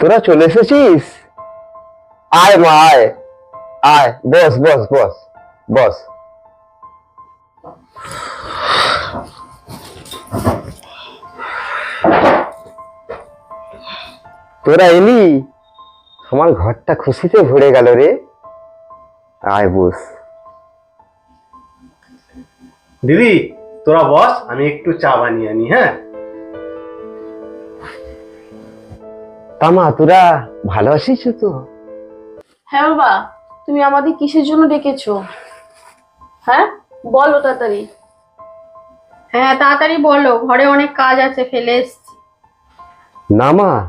তোরা চলে এসেছিস? আয় মা, আয়। আয়, বস বস বস বস। তোরা এলি? আমার ঘরটা খুশিতে ভরে গেল রে। আয়, বস। দিদি, তোরা বস, আমি একটু চা বানিয়ে আনি হ্যাঁ? তামা তোরা ভালো আছিস তো? হ্যাঁ বাবা তুমি আমাদের কিসের জন্য ডেকেছো? হ্যাঁ? বলো তাড়াতাড়ি। হ্যাঁ তাড়াতাড়ি বলো ঘরে অনেক কাজ আছে ফেলে এসছি। না মা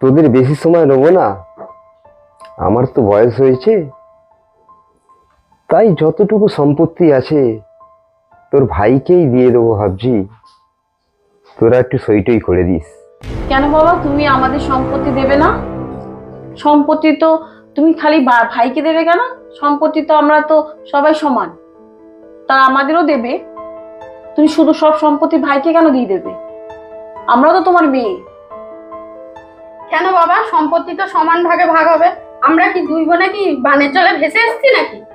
তোদের বেশি সময় নেব না। আমার তো বয়স হয়েছে। তাই যতটুকু সম্পত্তি আছে তোর ভাইকেই দিয়ে দেবো ভাবছি। তোরা একটু সইটই করে দিস। কেন বাবা? তুমি আমাদের সম্পত্তি দেবে না? সম্পত্তি তো তুমি খালি ভাইকে দেবে কেন? সম্পত্তি তো আমরা তো সবাই সমান। তা আমাদেরও দেবে। তুমি শুধু সব সম্পত্তি ভাইকে কেন দিয়ে দেবে? আমরা তো তোমার মেয়ে। কেন বাবা? সম্পত্তি তো সমান ভাগে ভাগ হবে। আমরা কি দুই বোনে কি বানের জলে ভেসে এসছি নাকি?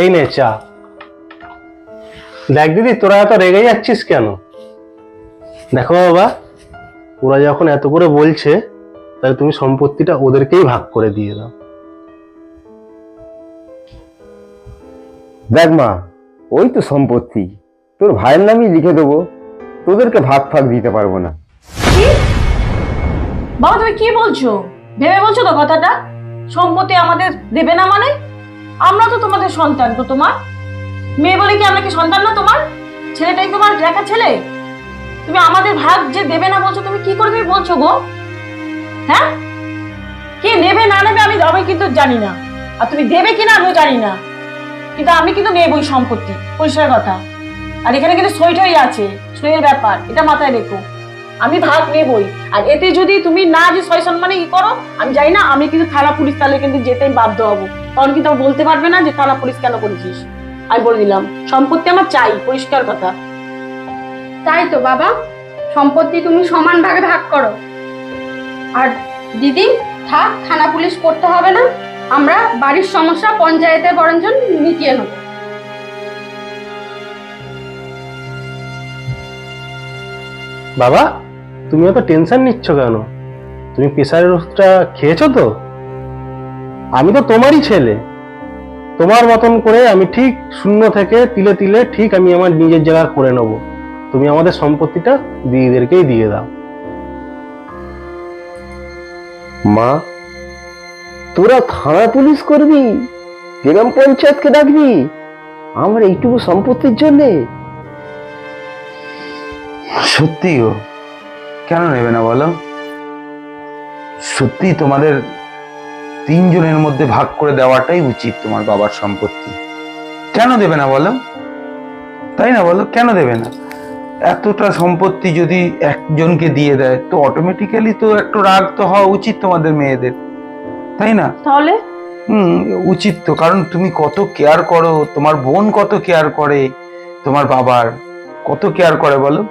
এই নে চা। দেখ দিদি তোরা এত রেগে যাচ্ছিস কেন? দেখো বাবা ওরা যখন এত করে বলছে তাহলে তুমি সম্পত্তিটা ওদেরকেই ভাগ করে দিয়ে দাও। দেখ মা ওই তো সম্পত্তি। তোর ভাইয়ের নামই লিখে দেবো। তোদেরকে ভাগ ফাগ দিতে পারব না। বাবা তুমি কি বলছো? ভেবে বলছো তো কথাটা? সম্পত্তি আমাদের দেবে না মানে? আমরা তো তোমাদের সন্তান তো তোমার। মেয়ে বলে কি আমরা কি সন্তান না তোমার? ছেলেটাই তোমার দেখা ছেলে? তুমি আমাদের ভাগ যে দেবে না বলছো, তুমি কি করে তুমি বলছো গো? হ্যাঁ? কি নেবে না নেবে আমি আমি কিন্তু জানি না। আর তুমি দেবে কিনা আমিও জানি না। কিন্তু আমি কিন্তু নেবই সম্পত্তি, পরিষ্কার কথা। আর এখানে কিন্তু সইটাই আছে, সইয়ের ব্যাপার, এটা মাথায় রেখো। আমি ভাগ নেবই, আর এতে যদি তুমি না যে সয় সম্মানে ই করো, আমি জানি না, আমি কিন্তু থানা পুলিশ তাহলে কিন্তু যেতে বাধ্য হব। তখন কিন্তু আমার বলতে পারবে না যে থানা পুলিশ কেন করেছিস। আমি বলে দিলাম সম্পত্তি আমার চাই পরিষ্কার কথা। তাই তো বাবা সম্পত্তি তুমি সমান ভাগে ভাগ করো। আর দিদি থাক থানা পুলিশ করতে হবে না আমরা বাড়ির সমস্যা পঞ্চায়েতে বরঞ্চ মিটিয়ে নেব। বাবা তুমি অত টেনশন নিচ্ছ কেন? তুমি প্রেশারের ওষুধটা খেয়েছো তো? আমি তো তোমারই ছেলে। তোমার মতন করে আমি ঠিক শূন্য থেকে তিলে তিলে ঠিক আমি আমার নিজের জায়গা করে নেব। তুমি আমাদের সম্পত্তিটা দিদিদেরকেই দিয়ে দাও। মা তোরা থানা পুলিশ করবি? গ্রাম পঞ্চায়েতকে ডাকবি? আমার এইটুকু সম্পত্তির জন্যে? সত্যি গো। কেন নেবে না বলো? সত্যি তোমাদের তিনজনের মধ্যে ভাগ করে দেওয়াটাই উচিত তোমার বাবার সম্পত্তি। কেন দেবে না বলো? তাই না বলো? কেন দেবে না? এতটা সম্পত্তি যদি একজনকে দিয়ে দেয় তো অটোমেটিক্যালি তো একটু রাগ তো হওয়া উচিত তোমাদের মেয়েদের। তাই না? তাহলে? হুম উচিত তো। কারণ তুমি কত কেয়ার করো তোমার বোন কত কেয়ার করে তোমার বাবার? কত কেয়ার করে বলো?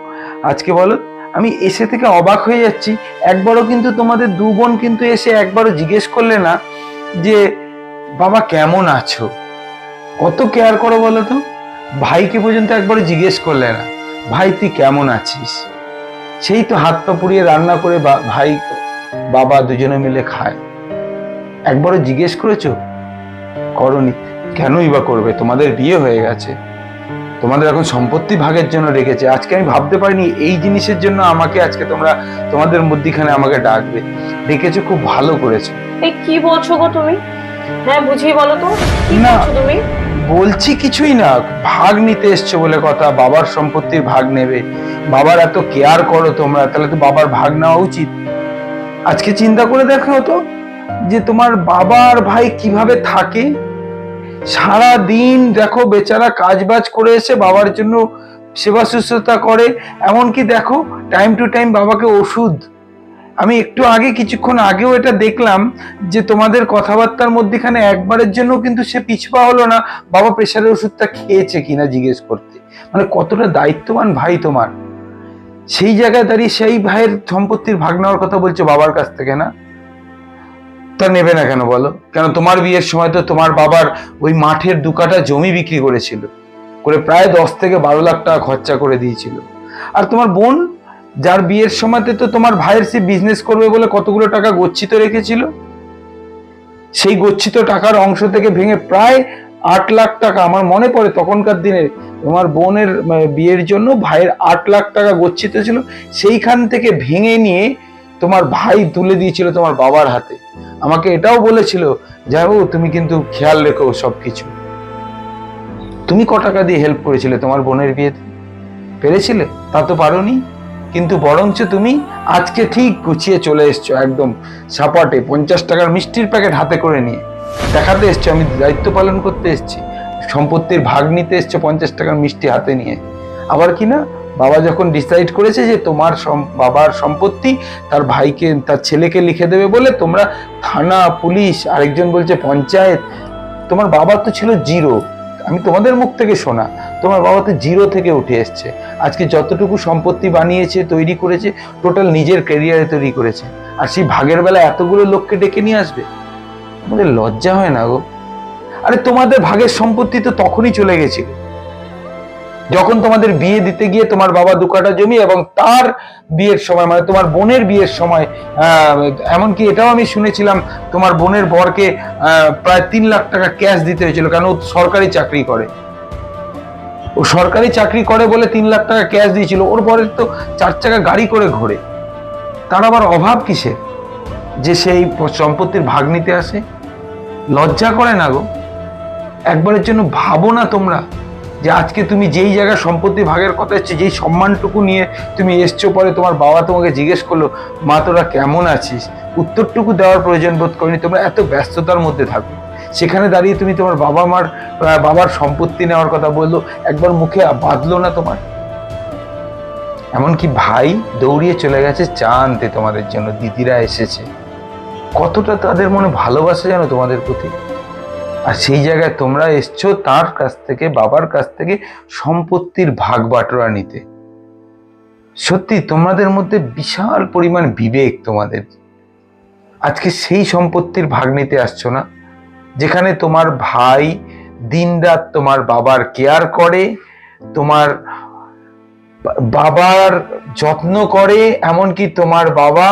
আজকে বলো আমি এসে থেকে অবাক হয়ে যাচ্ছি। একবারও কিন্তু তোমাদের দু বোন কিন্তু এসে একবারও জিজ্ঞেস করলে না যে, বাবা, কেমন আছো? কত কেয়ার করো বলো তো? ভাইকে পর্যন্ত একবারও জিজ্ঞেস করলে না, ভাই, তুই কেমন আছিস? সেই তো হাত পা পুড়িয়ে রান্না করে ভাই, বাবা দুজনে মিলে খায়। একবারও জিজ্ঞেস করেছ? করনি। কেনই বা করবে? তোমাদের বিয়ে হয়ে গেছে। তোমাদের এখন সম্পত্তি ভাগের জন্য রেখেছে। আজকে আমি ভাবতে পারিনি এই জিনিসের জন্য আমাকে আজকে তোমরা তোমাদের মধ্যিখানে আমাকে ডাকবে। ডেকেছো খুব ভালো করেছ। এই কি বলছো গো তুমি? হ্যাঁ বুঝিয়ে বলো তো। কি বলছো তুমি? বলছি কিছুই না। ভাগ নিতে এসছো বলে কথা বাবার সম্পত্তির ভাগ নেবে। বাবার এত কেয়ার করো তোমরা তাহলে তো বাবার ভাগ নেওয়া উচিত। আজকে চিন্তা করে দেখো তো যে তোমার বাবা আর ভাই কীভাবে থাকে। সারা দিন দেখো বেচারা কাজ বাজ করে এসে বাবার জন্য সেবা শুশ্রূষা করে, এমনকি দেখো টাইম টু টাইম বাবাকে ওষুধ। আমি একটু আগে, কিছুক্ষণ আগেও এটা দেখলাম যে তোমাদের কথাবার্তার মধ্যেখানে একবারের জন্য কিন্তু সে পিছপা হলো না, বাবা প্রেশারের ওষুধটা খেয়েছে কিনা জিজ্ঞেস করতে। মানে কতটা দায়িত্ববান ভাই তোমার। সেই জায়গায় দাঁড়িয়ে সেই ভাইয়ের সম্পত্তির ভাগ নেওয়ার কথা বলছো বাবার কাছ থেকে না? তা নেবে না কেন বলো? কেন তোমার বিয়ের সময় তো তোমার বাবার ওই মাঠের দু কাঠা জমি বিক্রি করেছিল। করে প্রায় দশ থেকে বারো লাখ টাকা খরচা করে দিয়েছিল। আর তোমার বোন, যার বিয়ের সময়তে তো তোমার ভাইয়ের সে বিজনেস করবে বলে কতগুলো টাকা গচ্ছিত রেখেছিল? সেই গচ্ছিত টাকার অংশ থেকে ভেঙে প্রায় আট লাখ টাকা আমার মনে পড়ে তখনকার দিনে তোমার বোনের বিয়ের জন্য ভাইয়ের আট লাখ টাকা গচ্ছিত ছিল। সেইখান থেকে ভেঙে নিয়ে তোমার ভাই তুলে দিয়েছিল তোমার বাবার হাতে। আমাকে এটাও বলেছিল যাব তুমি কিন্তু খেয়াল রেখো সবকিছু। তুমি ক টাকা দিয়ে হেল্প করেছিলে তোমার বোনের বিয়েতে? পেরেছিলে? তা তো পারোনি। কিন্তু বরঞ্চ তুমি আজকে ঠিক গুছিয়ে চলে এসছো একদম সাপাটে, পঞ্চাশ টাকার মিষ্টির প্যাকেট হাতে করে নিয়ে। দেখাতে এসছো, আমি দায়িত্ব পালন করতে এসছি। সম্পত্তির ভাগ নিতে এসছো পঞ্চাশ টাকার মিষ্টি হাতে নিয়ে। আবার কি না? বাবা যখন ডিসাইড করেছে যে তোমার বাবার সম্পত্তি তার ভাইকে, তার ছেলেকে লিখে দেবে বলে তোমরা থানা, পুলিশ, আরেকজন বলছে পঞ্চায়েত, তোমার বাবা তো ছিল জিরো। আমি তোমাদের মুখ থেকে শোনা, তোমার বাবা তো জিরো থেকে উঠে এসছে। আজকে যতটুকু সম্পত্তি বানিয়েছে, তৈরি করেছে টোটাল নিজের ক্যারিয়ারে তৈরি করেছে। আর সেই ভাগের বেলা এতগুলো লোককে ডেকে নিয়ে আসবে? আমাদের লজ্জা হয় না গো। আরে তোমাদের ভাগের সম্পত্তি তো তখনই চলে গেছিল। যখন তোমাদের বিয়ে দিতে গিয়ে তোমার বাবা দু কাঠা জমি এবং তার বিয়ের সময় মানে তোমার বোনের বিয়ের সময় এমনকি এটাও আমি শুনেছিলাম, তোমার বোনের বরকে প্রায় তিন লাখ টাকা ক্যাশ দিতে হয়েছিল কারণ ও সরকারি চাকরি করে। ও সরকারি চাকরি করে বলে তিন লাখ টাকা ক্যাশ দিয়েছিল। ওর বরের তো চার চাকা গাড়ি করে ঘোরে। তার আবার অভাব কিসের? যে সেই সম্পত্তির ভাগ নিতে আসে? লজ্জা করে না গো? একবারের জন্য ভাবো না তোমরা। যে আজকে তুমি যেই জায়গায় সম্পত্তি ভাগের কথা এসছে, যেই সম্মানটুকু নিয়ে তুমি এসছো পরে তোমার বাবা তোমাকে জিজ্ঞেস করল, মা, তোরা কেমন আছিস? উত্তরটুকু দেওয়ার প্রয়োজন বোধ করিনি, তোমরা এত ব্যস্ততার মধ্যে থাকো। সেখানে দাঁড়িয়ে তুমি তোমার বাবা মার বাবার সম্পত্তি নেওয়ার কথা বলল, একবার মুখে বাঁধলো না তোমার? এমনকি ভাই দৌড়িয়ে চলে গেছে চা আনতে তোমাদের জন্য, দিদিরা এসেছে। কতটা তাদের মনে ভালোবাসা জানো তোমাদের প্রতি? আর সেই জায়গায় তোমরা এসছো তার কাছ থেকে, বাবার কাছ থেকে সম্পত্তির ভাগ বাটোয়ারা নিতে। সত্যি, তোমাদের মধ্যে বিশাল পরিমাণ বিবেক তোমাদের। আজকে সেই সম্পত্তির ভাগ নিতে আসছো না, যেখানে তোমার ভাই দিনরাত তোমার বাবার কেয়ার করে, তোমার বাবার যত্ন করে, এমনকি তোমার বাবা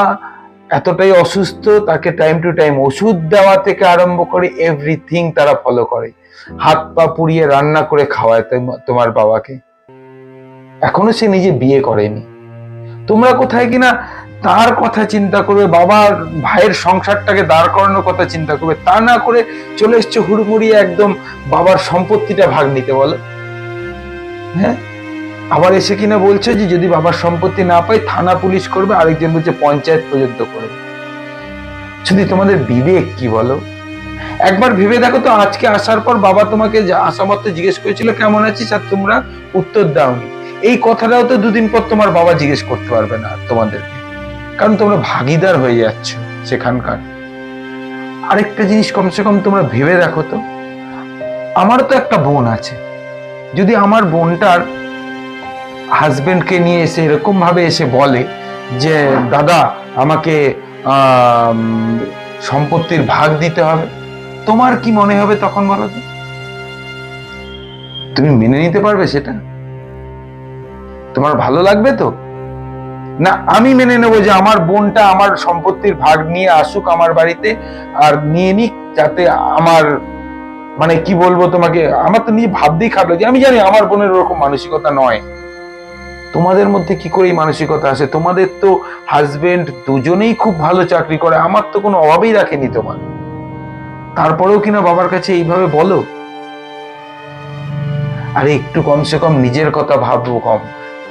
এতটাই অসুস্থ, তাকে টাইম টু টাইম ওষুধ দেওয়া থেকে আরম্ভ করে এভরিথিং তারা ফলো করে। হাত পা পুড়িয়ে রান্না করে খাওয়ায় তোমার বাবাকে। এখনও সে নিজে বিয়ে করেনি। তোমরা কোথায় কিনা তার কথা চিন্তা করবে, বাবার ভাইয়ের সংসারটাকে দাঁড় করানোর কথা চিন্তা করবে, তা না করে চলে এসছো হুড়মুড়িয়ে একদম বাবার সম্পত্তিটা ভাগ নিতে বলো। হ্যাঁ? আবার এসে কিনা বলছে যে যদি বাবার সম্পত্তি না পাই থানা পুলিশ করবে, আরেকজন বলছে পঞ্চায়েত পর্যন্ত করবে যদি তোমাদের বিবেক কি বলো? একবার ভেবে দেখো তো, আজকে আসার পর বাবা তোমাকে যা আসা মাত্র জিজ্ঞেস করেছিল, কেমন আছিস? আর তোমরা উত্তর দাওনি। এই কথাটাও তো দুদিন পর তোমার বাবা জিজ্ঞেস করতে পারবে না তোমাদেরকে। কারণ তোমরা ভাগিদার হয়ে যাচ্ছ সেখানকার। আরেকটা জিনিস কমসে কম তোমরা ভেবে দেখো তো। আমারও তো একটা বোন আছে। যদি আমার বোনটার হাজবেন্ডকে নিয়ে এসে এরকম ভাবে এসে বলে যে, দাদা, আমাকে সম্পত্তির ভাগ দিতে হবে। তোমার কি মনে হবে তখন বলো তুমি মেনে নিতে পারবে সেটা? তোমার ভালো লাগবে তো? না, আমি মেনে নেব যে আমার বোনটা আমার সম্পত্তির ভাগ নিয়ে আসুক আমার বাড়িতে আর নিয়ে নিক যাতে আমার মানে কি বলব তোমাকে, আমার তো নিজে ভাবতেই খারাপ লাগে। আমি জানি আমার বোনের ওরকম মানসিকতা নয়। তোমাদের মধ্যে কি করে এই মানসিকতা আসে? তোমাদের তো হাজবেন্ড দুজনেই খুব ভালো চাকরি করে, আমার তো কোনো অভাবেই রাখেনি তোমার। তারপরেও কিনা বাবার কাছে এইভাবে বলো? আরে একটু কমসে কম নিজের কথা ভাববো কম।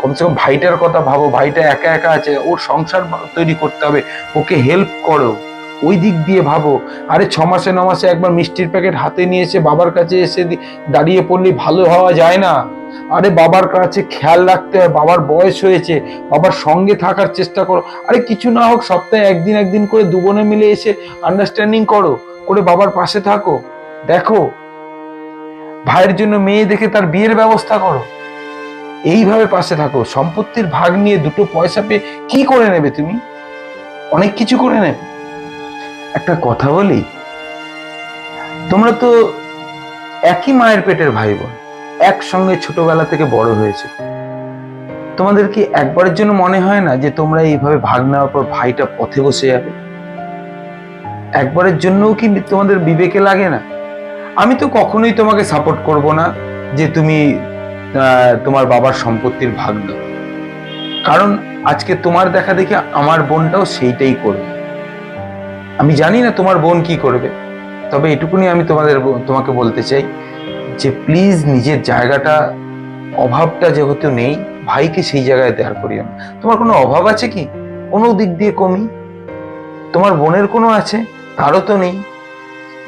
কমসে কম ভাইটার কথা ভাবো, ভাইটা একা একা আছে, ওর সংসার তৈরি করতে হবে, ওকে হেল্প করো। ওই দিক দিয়ে ভাবো। আরে ছ মাসে, ন মাসে একবার মিষ্টির প্যাকেট হাতে নিয়ে এসে বাবার কাছে এসে দাঁড়িয়ে পড়লে ভালো হওয়া যায় না। আরে বাবার কাছে খেয়াল রাখতে হয়, বাবার বয়স হয়েছে, বাবার সঙ্গে থাকার চেষ্টা করো। আরে কিছু না হোক, সপ্তাহে একদিন একদিন করে দু বোনে মিলে এসে আন্ডারস্ট্যান্ডিং করো, করে বাবার পাশে থাকো। দেখো, ভাইয়ের জন্য মেয়ে দেখে তার বিয়ের ব্যবস্থা করো। এইভাবে পাশে থাকো। সম্পত্তির ভাগ নিয়ে দুটো পয়সা পেয়ে কি করে নেবে তুমি? অনেক কিছু করে নেবে। একটা কথা বলি, তোমরা তো একই মায়ের পেটের ভাই বোন। একসঙ্গে ছোটবেলা থেকে বড় হয়েছে। তোমাদের কি একবারের জন্য মনে হয় না যে তোমরা এইভাবে ভাগ নেওয়ার পর ভাইটা পথে বসে যাবে? একবারের জন্যও কি তোমাদের বিবেকে লাগে না? আমি তো কখনোই তোমাকে সাপোর্ট করব না যে তুমি তোমার বাবার সম্পত্তির ভাগ দাও কারণ আজকে তোমার দেখা দেখে আমার বোনটাও সেইটাই করবে। আমি জানি না তোমার বোন কি করবে, তবে এটুকুনি আমি তোমাদের তোমাকে বলতে চাই যে প্লিজ নিজের জায়গাটা, অভাবটা যেহেতু নেই, ভাইকে সেই জায়গায় দেয়ার করিও না। তোমার কোনো অভাব আছে কি? কোনো দিক দিয়ে কমি? তোমার বোনের কোনো আছে? তারও তো নেই।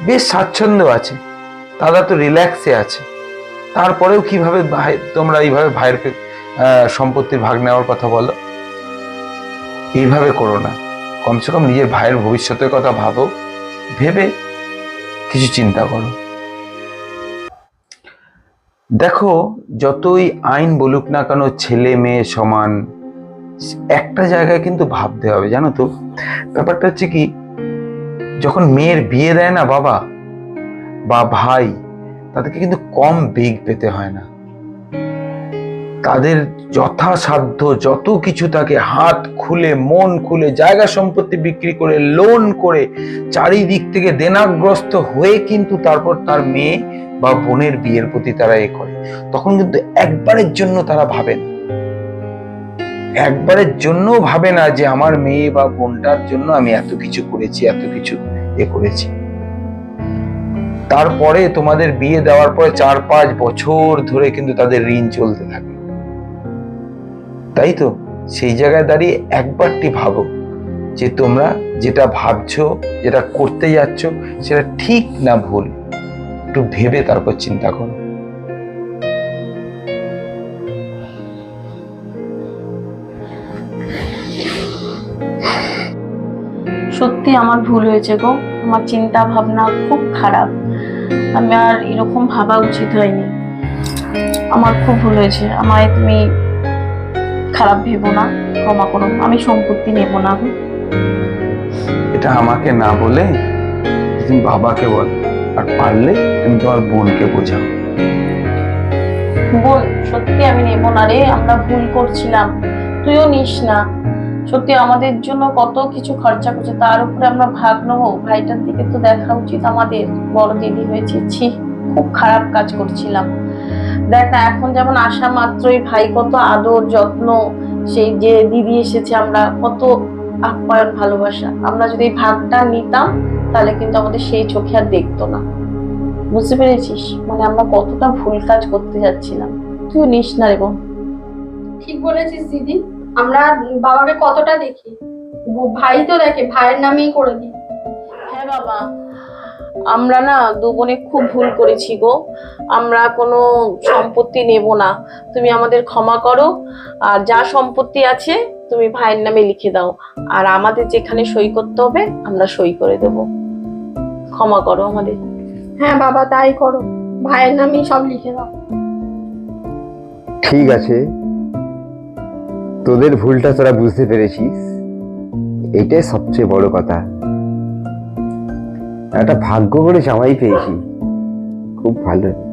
বেশ স্বাচ্ছন্দ্য আছে। দাদা তো রিল্যাক্সে আছে। তারপরেও কীভাবে ভাই, তোমরা এইভাবে ভাইয়ের সম্পত্তির ভাগ নেওয়ার কথা বলো? এইভাবে করো না। কমসে কম নিজের ভাইয়ের ভবিষ্যতের কথা ভাবো। ভেবে কিছু চিন্তা করো। দেখো, যতই আইন বলুক না কেন, ছেলে, মেয়ে সমান, একটা জায়গায় কিন্তু ভাবতে হবে, জানো তো? ব্যাপারটা হচ্ছে কি, যখন মেয়ের বিয়ে দেয় না বাবা বা ভাই, তাদেরকে কিন্তু কম বেগ পেতে হয় না। তাদের যথাসাধ্য যত কিছু তাকে হাত খুলে, মন খুলে, জায়গা সম্পত্তি বিক্রি করে লোন করে, চারিদিক থেকে দেনাগ্রস্ত হয়ে কিন্তু তারপর তার মেয়ে বা বোনের বিয়ের প্রতি তারা এ করে, তখন কিন্তু একবারের জন্য তারা ভাবে না। একবারের জন্য ভাবে না যে আমার মেয়ে বা বোনটার জন্য আমি এত কিছু করেছি, এত কিছু এ করেছি। তারপরে তোমাদের বিয়ে দেওয়ার পরে চার পাঁচ বছর ধরে কিন্তু তাদের ঋণ চলতে থাকে। তাই তো? সেই জায়গায় দাঁড়িয়ে একবারটি ভাবো যে তোমরা যেটা ভাবছ, যেটা করতে যাচ্ছ, সেটা ঠিক না ভুল। একটু ভেবে তারপর চিন্তা করো। সত্যি আমার ভুল হয়েছে গো। আমার চিন্তা ভাবনা খুব খারাপ। আমি আর এরকম ভাবা উচিত হয়নি। আমার খুব ভুল হয়েছে। আমায় তুমি খারাপ ভেবো না ক্ষমা করো। আমি সম্পত্তি নেব না এটা আমাকে না বলে তুমি বাবাকে বল। পারলে তুমি তোমার বোনকে বোঝাও। বোন, সত্যি আমি নেব না রে, আমরা ভুল করছিলাম। তুইও নিস না। সত্যি আমাদের জন্য কত কিছু খরচা করছে, তার উপরে আমরা ভাগ নেব। ভাইটার দিকে তো দেখা উচিত আমাদের। বড় দিদি হয়েছে, ছি, খুব খারাপ কাজ করছিলাম। দেখ না, এখন যেমন আসা মাত্রই, ভাই কত আদর, যত্ন, সেই যে দিদি এসেছে, আমরা কত আপ্যায়ন, ভালোবাসা। আমরা যদি ভাগটা নিতাম, তাহলে কিন্তু আমাদের সেই চোখে আর দেখতো না। বুঝতে পেরেছিস? মানে আমরা কতটা ভুল কাজ করতে যাচ্ছিলাম। তুইও নিস না রে বোন। ঠিক বলেছিস দিদি। আমরা বাবাকে কতটা দেখি। ভাই তো দেখে ভাইয়ের নামেই করে দিই। হ্যাঁ বাবা আমরা না দু বোনে খুব ভুল করেছি গো। আমরা কোনো সম্পত্তি নেব না। তুমি আমাদের ক্ষমা করো আর যা সম্পত্তি আছে তুমি ভাইয়ের নামে লিখে দাও। আর আমাদের যেখানে সই করতে হবে আমরা সই করে দেব। ক্ষমা করো আমাদের। হ্যাঁ বাবা, তাই করো। ভাইয়ের নামে সব লিখে দাও। ঠিক আছে। তোদের ভুলটা তোরা বুঝতে পেরেছিস। এটাই সবচেয়ে বড় কথা। একটা ভাগ্য করে জামাই পেয়েছি। খুব ভালো।